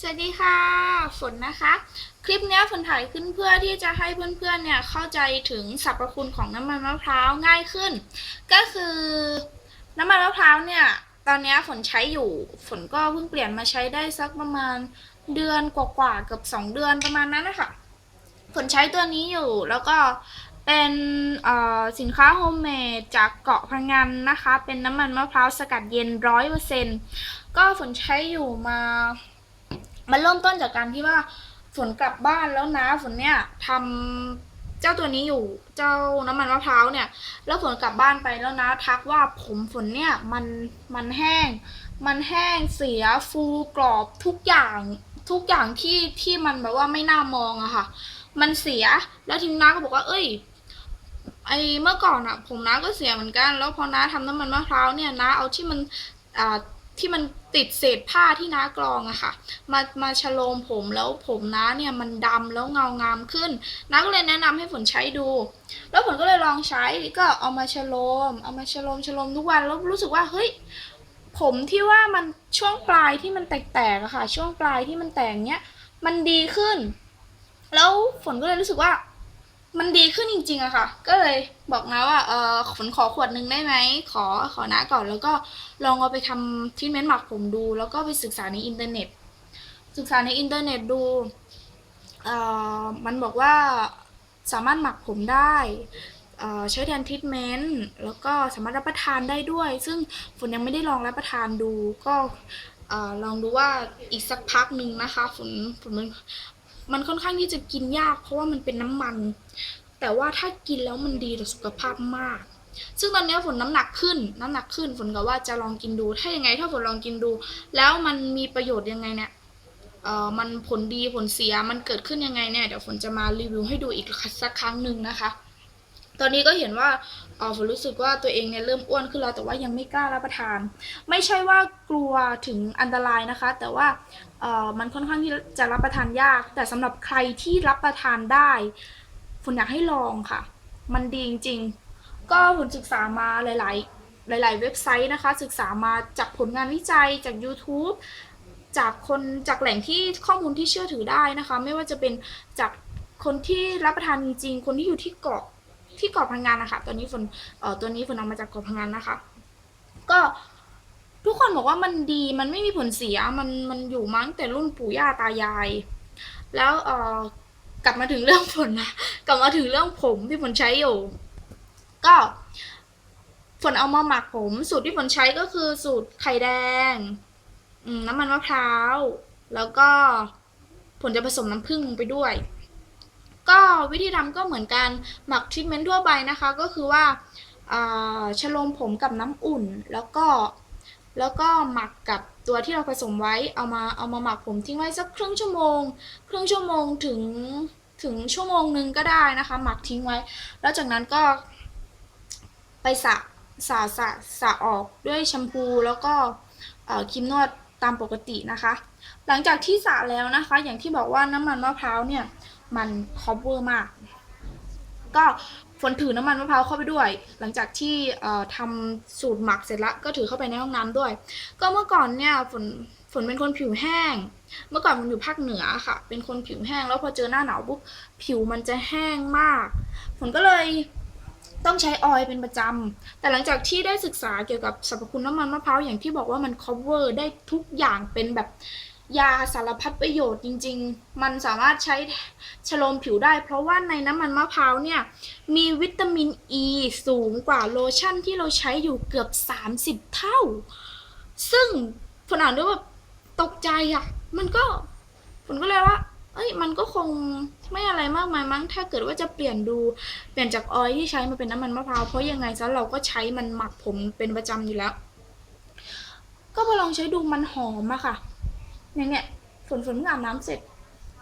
สวัสดีค่ะ ฝนนะคะ คลิปนี้ฝนถ่ายขึ้นเพื่อที่จะให้เพื่อนๆเนี่ยเข้าใจถึงสรรพคุณของน้ำมันมะพร้าวง่ายขึ้น ก็คือน้ำมันมะพร้าวเนี่ยตอนนี้ฝนใช้อยู่ ฝนก็เพิ่งเปลี่ยนมาใช้ได้สักประมาณเดือนกว่าๆเกือบสองเดือนประมาณนั้นนะคะฝนใช้ตัวนี้อยู่แล้วก็เป็นสินค้าโฮมเมดจากเกาะพังงานนะคะ เป็นน้ำมันมะพร้าวสกัดเย็นร้อยเปอร์เซ็นก็ฝนใช้อยู่มา มันเริ่มต้นจากการที่ว่าฝนกลับบ้านแล้วนะฝนเนี่ยทำเจ้าตัวนี้อยู่เจ้าน้ำมันมะพร้าวเนี่ย แล้วฝนกลับบ้านไปแล้วนะทักว่าผมฝนเนี่ยมันมันแห้ง มันแห้งเสียฟูกรอบทุกอย่างทุกอย่างที่ที่มันแบบว่าไม่น่ามองอะค่ะ มันเสียแล้วทีนี้น้าก็บอกว่า เอ้ย ไอเมื่อก่อนอะผมน้าก็เสียเหมือนกัน แล้วพอน้าทำน้ำมันมะพร้าวเนี่ยน้าเอาที่มันอ่า ที่มันติดเศษผ้าที่น้ากรองอะค่ะ มามาชโลมผมแล้วผมน้าเนี่ยมันดำแล้วเงางามขึ้นน้าก็เลยแนะนำให้ฝนใช้ดู แล้วฝนก็เลยลองใช้ก็เอามาชโลม เอามาชโลมชโลมทุกวันแล้วรู้สึกว่าเฮ้ยผมที่ว่ามันช่วงปลายที่มันแตกๆอะค่ะ ช่วงปลายที่มันแตกเนี้ยมันดีขึ้น แล้วฝนก็เลยรู้สึกว่า มันดีขึ้นจริงๆอะค่ะ ก็เลยบอกนะว่าเออฝนขอขวดหนึ่งได้ไหม ขอขอนะก่อนแล้วก็ลองเอาไปทำทรีทเมนต์หมักผมดู แล้วก็ไปศึกษาในอินเทอร์เน็ต ศึกษาในอินเทอร์เน็ตดูเออมันบอกว่าสามารถหมักผมได้เออใช้แทนทรีทเมนต์แล้วก็สามารถรับประทานได้ด้วย ซึ่งฝนยังไม่ได้ลองรับประทานดูก็ลองดูว่าอีกสักพักหนึ่งนะคะฝนฝน มันค่อนข้างที่จะกินยาก เพราะว่ามันเป็นน้ำมัน แต่ว่าถ้ากินแล้วมันดีต่อสุขภาพมาก ซึ่งตอนนี้ฝนน้ำหนักขึ้น น้ำหนักขึ้นฝนก็ว่าจะลองกินดู ถ้ายังไงถ้าฝนลองกินดู แล้วมันมีประโยชน์ยังไงเนี่ยเอ่อมันผลดีผลเสียมันเกิดขึ้นยังไงเนี่ยเดี๋ยวฝนจะมารีวิวให้ดูอีกสักครั้งหนึ่งนะคะ ตอนนี้ก็เห็นว่า เออฝนรู้สึกว่าตัวเองเนี่ยเริ่มอ้วนขึ้นแล้วแต่ว่ายังไม่กล้ารับประทาน ไม่ใช่ว่ากลัวถึงอันตรายนะคะ แต่ว่าเออมันค่อนข้างที่จะรับประทานยาก แต่สำหรับใครที่รับประทานได้ฝนอยากให้ลองค่ะ มันดีจริงๆ ก็ฝนศึกษามาหลาย ๆ หลาย ๆ เว็บไซต์นะคะ ศึกษามาจากผลงานวิจัยจาก YouTube จากคนจากแหล่งที่ข้อมูลที่เชื่อถือได้นะคะ ไม่ว่าจะเป็นจากคนที่รับประทานจริงๆคนที่อยู่ที่เกาะ ที่เกาะพังงานนะคะตอนนี้ฝนเอ่อตัวนี้ฝนเอามาจากเกาะพังงานนะคะ ก็ทุกคนบอกว่ามันดีมันไม่มีผลเสียมันมันอยู่มาตั้งแต่รุ่นปู่ย่าตายาย แล้วเอ่อกลับมาถึงเรื่องฝนนะกลับมาถึงเรื่องผมที่ฝนใช้อยู่ ก็ฝนเอามาหมักผม สูตรที่ฝนใช้ก็คือสูตรไข่แดงน้ำมันมะพร้าว แล้วก็ผลจะผสมน้ำผึ้งลงไปด้วย ก็วิธีทำก็เหมือนกันหมักทรีทเมนต์ทั่วไปนะคะ ก็คือว่าอ่าชโลมผมกับน้ำอุ่น แล้วก็แล้วก็หมักกับตัวที่เราผสมไว้เอามาเอามาหมักผมทิ้งไว้สักครึ่งชั่วโมง ครึ่งชั่วโมงถึงถึงชั่วโมงหนึ่งก็ได้นะคะ หมักทิ้งไว้ แล้วจากนั้นก็ไปสระสระสระสระออกด้วยแชมพูแล้วก็ครีมนวดตามปกตินะคะ หลังจากที่สระแล้วนะคะ อย่างที่บอกว่าน้ำมันมะพร้าวเนี่ย มันคอ v เวอร์มาก ก็ฝนถือน้ำมันมะพร้าวเข้าไปด้วย หลังจากที่ทำสูตรหมักเสร็จล้วก็ถือเข้าไปในห้องน้ำด้วย ก็เมื่อก่อนเนี่ยฝนฝนเป็นคนผิวแห้ง เมื่อก่อนมันอยู่ภาคเหนือค่ะ เป็นคนผิวแห้ง แล้วพอเจอหน้าหนาวปุ๊บผิวมันจะแห้งมากฝนก็เลยต้องใช้ออยล์เป็นประจำ แต่หลังจากที่ได้ศึกษาเกี่ยวกับสรรพคุณน้ำมันมะพร้าวอย่างที่บอกว่ามัน cover ได้ทุกอย่างเป็นแบบ ยาสารพัดประโยชน์จริง ๆ มันสามารถใช้ชโลมผิวได้ เพราะว่าในน้ำมันมะพร้าวเนี่ย มีวิตามินอ e ีสูงกว่าโลชั่นที่เราใช้อยู่เกือบ 30 เท่า ซึ่งฝนอ่านด้วยแบบตกใจอะ่ะ มันก็ฝนก็เลยว่า เอ้ย มันก็คงไม่อะไรมากมายมั้ง ถ้าเกิดว่าจะเปลี่ยนดู เปลี่ยนจากออยที่ใช้มาเป็นน้ำมันมะพร้าว เพราะยังไงซะเราก็ใช้มันหมักผมเป็นประจำอยู่แล้ว ก็มาลองใช้ดูมันหอมอะค่ะ อย่างเนี้ยฝนฝนเพิ่งอาบน้ำเสร็จ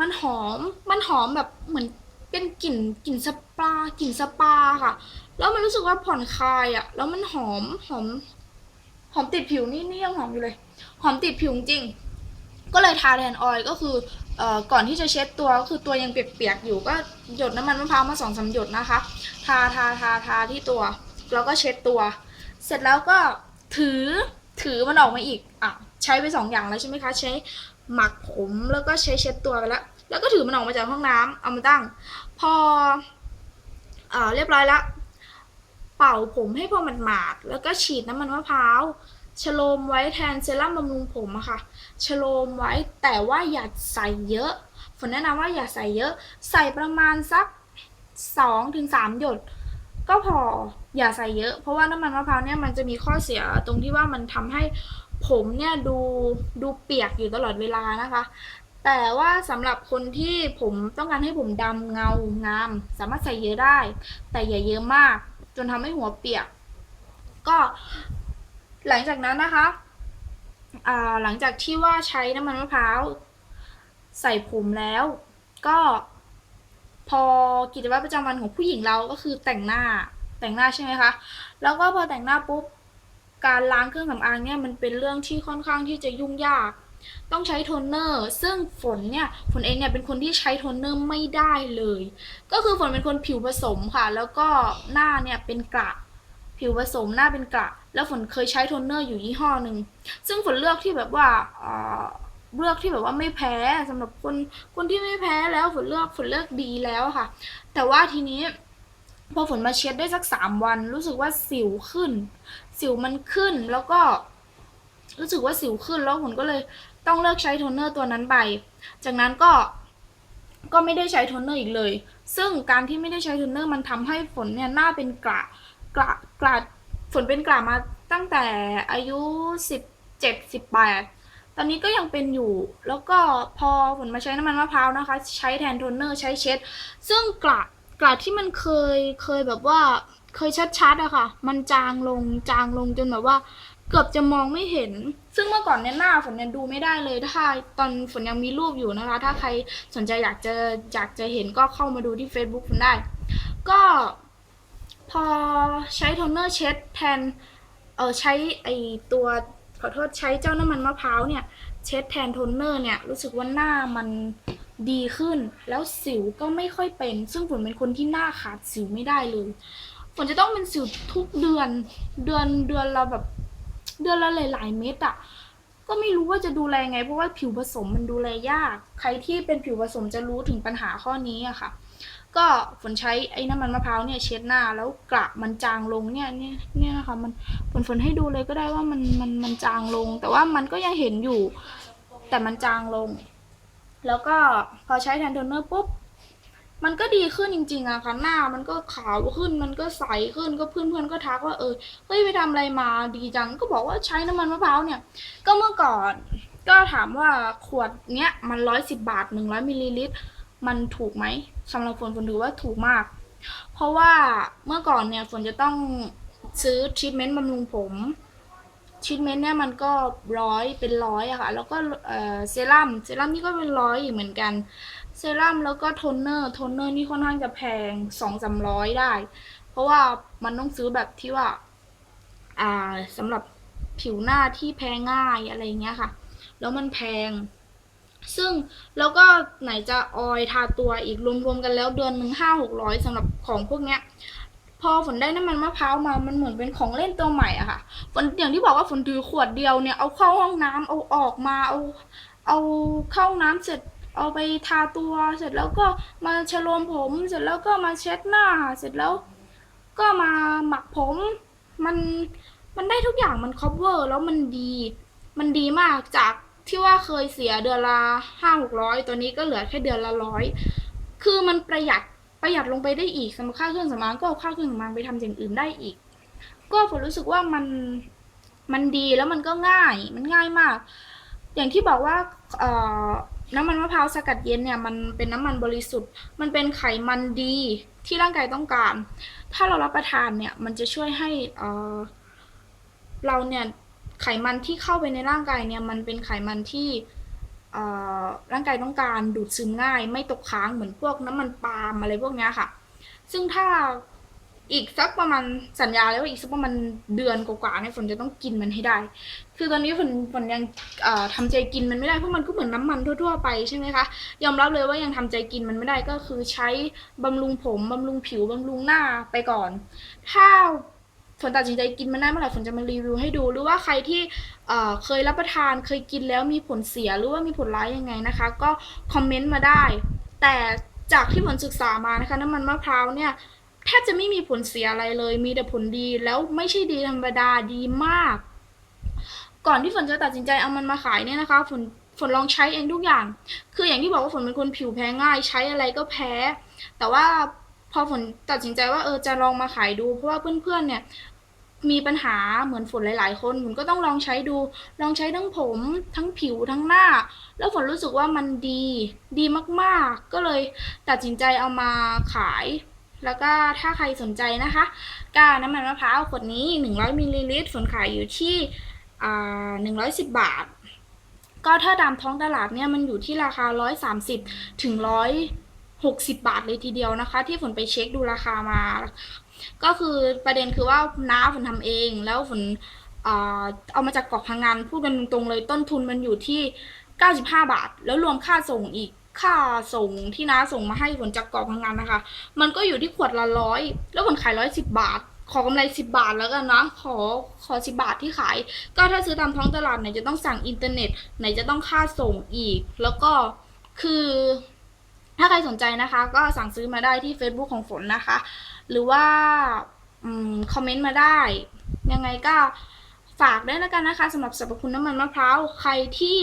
มันหอมมันหอมแบบเหมือนเป็นกลิ่นกลิ่นสปากลิ่นสปาค่ะ แล้วมันรู้สึกว่าผ่อนคลายอะแล้วมันหอมหอม หอมติดผิวนี่นี่ยังหอมอยู่เลย หอมติดผิวจริง ก็เลยทาแทนออยล์ก็คือเอ่อก่อนที่จะเช็ดตัวก็คือตัวยังเปียกๆอยู่ก็หยดน้ำมันมะพร้าวมาสองสามหยดนะคะ ทาทาทาทาที่ตัว แล้วก็เช็ดตัว เสร็จแล้วก็ถือถือมันออกมาอีกอะ ช้ไปสองอย่างแล้วใช่ไหมคะ ใช้หมักผมแล้วก็ใช้เช็ดตัวไปแล้ว แล้วก็ถือมันออกมาจากห้องน้ำเอามาตั้ง พอเอ่อเรียบร้อยแล้ว เป่าผมให้พอมันหมาดแล้วก็ฉีดน้ำมันมะพร้าวชโลมไว้แทนเซรั่มบำรุงผมอะค่ะชโลมไว้แต่ว่าอย่าใส่เยอะฝนแนะนำว่าอย่าใส่เยอะ ใส่ประมาณสักสองถึงสามหยด ก็พออย่าใส่เยอะ เพราะว่าน้ำมันมะพร้าวเนี่ยมันจะมีข้อเสียตรงที่ว่ามันทำให้ ผมเนี่ยดูดูเปียกอยู่ตลอดเวลานะคะ แต่ว่าสำหรับคนที่ผมต้องการให้ผมดำเงางาม สามารถใส่เยอะได้ แต่อย่าเยอะมาก จนทำให้หัวเปียก ก็หลังจากนั้นนะคะหลังจากที่ว่าใช้น้ำมันมะพร้าวใส่ผมแล้ว ก็พอกิจวัตรประจำวันของผู้หญิงเราก็คือแต่งหน้าแต่งหน้าใช่ไหมคะ แล้วก็พอแต่งหน้าปุ๊บ การล้างเครื่องสำอางเนี่ยมันเป็นเรื่องที่ค่อนข้างที่จะยุ่งยาก ต้องใช้โทนเนอร์ ซึ่งฝนเนี่ยฝนเองเนี่ยเป็นคนที่ใช้โทนเนอร์ไม่ได้เลย ก็คือฝนเป็นคนผิวผสมค่ะ แล้วก็หน้าเนี่ยเป็นกระผิวผสมหน้าเป็นกระแล้วฝนเคยใช้โทนเนอร์อยู่ยี่ห้อหนึ่งซึ่งฝนเลือกที่แบบว่าเออเลือกที่แบบว่าไม่แพ้สำหรับคนคนที่ไม่แพ้แล้วฝนเลือกฝนเลือกดีแล้วค่ะ แต่ว่าทีนี้ พอฝนมาเช็ดได้สักสามวัน รู้สึกว่าสิวขึ้น สิวมันขึ้นแล้วก็ รู้สึกว่าสิวขึ้นแล้วฝนก็เลยต้องเลิกใช้โทนเนอร์ตัวนั้นไป จากนั้นก็ก็ไม่ได้ใช้โทนเนอร์อีกเลย ซึ่งการที่ไม่ได้ใช้โทนเนอร์มันทำให้ฝนเนี่ยหน้าเป็นกระกระกระฝนเป็นกระมาตั้งแต่อายุสิบเจ็ดสิบแปดตอนนี้ก็ยังเป็นอยู่ แล้วก็พอฝนมาใช้น้ำมันมะพร้าวนะคะ ใช้แทนโทนเนอร์ใช้เช็ด ซึ่งกระ กระที่มันเคยเคยแบบว่าเคยชัดๆอะค่ะ มันจางลงจางลงจนแบบว่า เกือบจะมองไม่เห็น ซึ่งเมื่อก่อนเนี่ยหน้าฝนเนี่ยดูไม่ได้เลย ถ้าตอนฝนยังมีรูปอยู่นะคะ ถ้าใครสนใจอยากจะอยากจะเห็นก็เข้ามาดูที่ Facebook ฝนได้ ก็พอใช้โทนเนอร์เช็ดแทน เออใช้ไอตัวขอโทษใช้เจ้าน้ำมันมะพร้าวเนี่ย เช็ดแทนโทนเนอร์เนี่ยรู้สึกว่าหน้ามัน ดีขึ้น แล้วสิวก็ไม่ค่อยเป็น ซึ่งฝนเป็นคนที่หน้าขาดสิวไม่ได้เลยฝนจะต้องเป็นสิวทุกเดือนเดือนเดือนละแบบเดือนละหลายๆเม็ดอะก็ไม่รู้ว่าจะดูแลไง เพราะว่าผิวผสมมันดูแลยาก ใครที่เป็นผิวผสมจะรู้ถึงปัญหาข้อนี้อะค่ะ ก็ฝนใช้ไอ้น้ำมันมะพร้าวเนี่ยเช็ดหน้าแล้วกระมันจางลงเนี่ยเนี่ยเนี่ยนะคะมันฝนฝนให้ดูเลยก็ได้ว่ามันมันมันจางลง แต่ว่ามันก็ยังเห็นอยู่ แต่มันจางลง แล้วก็พอใช้แทนโทนเนอร์ปุ๊บ มันก็ดีขึ้นจริง ๆอะค่ะหน้ามันก็ขาวขึ้นมันก็ใสขึ้นก็เพื่อนๆก็ทักว่าเออเฮ้ยไปทำอะไรมาดีจังก็บอกว่าใช้น้ำมันมะพร้าวเนี่ย ก็เมื่อก่อนก็ถามว่าขวดเนี้ยมันร้อยสิบบาทหนึ่งร้อยมิลลิลิตร มันถูกไหมสำหรับฝนฝนถือว่าถูกมาก เพราะว่าเมื่อก่อนเนี่ยฝนจะต้องซื้อทรีทเมนต์บำรุงผม ทรีทเมนต์เนี่ยมันก็ร้อยเป็นร้อยอะค่ะ แล้วก็เอ่อเซรั่มเซรั่มนี่ก็เป็นร้อยอีกเหมือนกัน เซรั่มแล้วก็โทนเนอร์โทนเนอร์นี่ค่อนข้างจะแพงสองสามร้อยได้ เพราะว่ามันต้องซื้อแบบที่ว่า อ่าสำหรับผิวหน้าที่แพ้ง่ายอะไรเงี้ยค่ะ แล้วมันแพง ซึ่งแล้วก็ไหนจะออยทาตัวอีกรวมๆกันแล้วเดือนหนึ่งห้าหกร้อยสำหรับของพวกเนี้ย พอฝนได้น้ำมันมะพร้าวมา มันเหมือนเป็นของเล่นตัวใหม่อะค่ะ ฝนอย่างที่บอกว่าฝนถือขวดเดียวเนี่ย เอาเข้าห้องน้ำเอาออกมา เอาเอาเข้าน้ำเสร็จ เอาไปทาตัว เสร็จแล้วก็มาชโลมผม เสร็จแล้วก็มาเช็ดหน้า เสร็จแล้ว ก็มาหมักผม มัน มันได้ทุกอย่างมัน cover แล้วมันดี มันดีมากจากที่ว่าเคยเสียเดือนละห้าหกร้อยตัวนี้ก็เหลือแค่เดือนละร้อย คือมันประหยัด ประหยัดลงไปได้อีกสำหรับค่าเครื่องสำอางก็เอาค่าเครื่องสำอางไปทำอย่างอื่นได้อีก ก็ผมรู้สึกว่ามันมันดีแล้วมันก็ง่ายมันง่ายมาก อย่างที่บอกว่าน้ำมันมะพร้าวสกัดเย็นเนี่ยมันเป็นน้ำมันบริสุทธิ์ มันเป็นไขมันดีที่ร่างกายต้องการ ถ้าเรารับประทานเนี่ยมันจะช่วยให้เเราเนี่ยไขมันที่เข้าไปในร่างกายเนี่ยมันเป็นไขมันที่ ร่างกายต้องการดูดซึมง่าย ไม่ตกค้างเหมือนพวกน้ำมันปาล์มอะไรพวกนี้ค่ะ ซึ่งถ้าอีกสักประมาณสัญญาเลยว่าอีกสักประมาณเดือนกว่าๆเนี่ยฝนจะต้องกินมันให้ได้ คือตอนนี้ฝนฝนยังเอ่อทำใจกินมันไม่ได้เพราะมันก็เหมือนน้ำมันทั่วๆไปใช่ไหมคะยอมรับเลยว่ายังทำใจกินมันไม่ได้ก็คือใช้บำรุงผมบำรุงผิวบำรุงหน้าไปก่อน ถ้า ฝนตัดสินใจกินมันได้เมื่อไหร่ฝนจะมารีวิวให้ดู หรือว่าใครที่เคยรับประทานเคยกินแล้วมีผลเสียหรือว่ามีผลร้ายยังไงนะคะ ก็คอมเมนต์มาได้ แต่จากที่ฝนศึกษามานะคะน้ำมันมะพร้าวเนี่ยแทบจะไม่มีผลเสียอะไรเลย มีแต่ผลดีแล้วไม่ใช่ดีธรรมดาดีมาก ก่อนที่ฝนจะตัดสินใจเอามันมาขายเนี่ยนะคะฝนฝนลองใช้เองทุกอย่าง คืออย่างที่บอกว่าฝนเป็นคนผิวแพ้ง่าย ใช้อะไรก็แพ้ แต่ว่าพอฝนตัดสินใจว่าเออจะลองมาขายดู เพราะว่าเพื่อนๆเนี่ย มีปัญหาเหมือนฝนหลาย ๆ คนฝนก็ต้องลองใช้ดู ลองใช้ทั้งผม ทั้งผิวทั้งหน้า แล้วฝนรู้สึกว่ามันดี ดีมาก ๆ ก็เลยตัดสินใจเอามาขาย แล้วก็ถ้าใครสนใจนะคะกาน้ำมันมะพร้าวขวดนี้ 100มิลลิลิตรฝนขายอยู่ที่อ่า110 บาท ก็ถ้าตามท้องตลาดเนี่ยมันอยู่ที่ราคา 130 ถึง 160 บาทเลยทีเดียวนะคะ ที่ฝนไปเช็คดูราคามา ก็คือประเด็นคือว่าน้าฝนทำเอง แล้วฝนเอามาจากเกาะพังงานพูดกันตรงๆเลยต้นทุนมันอยู่ที่ 95 บาท แล้วรวมค่าส่งอีกค่าส่งที่น้าส่งมาให้ฝนจากเกาะพังงานนะคะ มันก็อยู่ที่ขวดละร้อยแล้วฝนขายร้อยสิบบาท ขอกำไรสิบบาทแล้วกันนะขอขอสิบบาทที่ขาย ก็ถ้าซื้อตามท้องตลาดไหนจะต้องสั่งอินเทอร์เน็ตไหนจะต้องค่าส่งอีก แล้วก็คือ ถ้าใครสนใจนะคะ ก็สั่งซื้อมาได้ที่ Facebook ของฝนนะคะ หรือว่าอคอมเมนต์มาได้ ยังไงก็ฝากด้วยแล้วกันนะคะสำหรับสรรพคุณน้ำมันมะพร้าวใครที่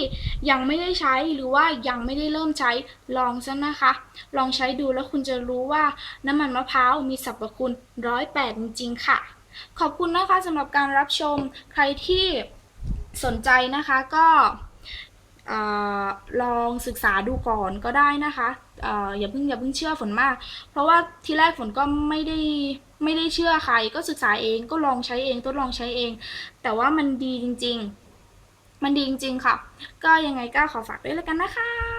ยังไม่ได้ใช้หรือว่ายังไม่ได้เริ่มใช้ลองซะนะคะ ลองใช้ดูแล้วคุณจะรู้ว่าน้ำมันมะพร้าวมีสรรพคุณร้อยแปดจริงๆค่ะ ขอบคุณนะคะสำหรับการรับชมใครที่สนใจนะคะก็ ออลองศึกษาดูก่อนก็ได้นะคะอออย่าเพิ่งอย่าเพิ่งเชื่อฝนมาก เพราะว่าทีแรกฝนก็ไม่ได้ไม่ได้เชื่อใคร ก็ศึกษาเองก็ลองใช้เองทดลองใช้เอง แต่ว่ามันดีจริง ๆ มันดีจริง ๆ ค่ะ ก็ยังไงก็ขอฝากด้วยแล้วกันนะคะ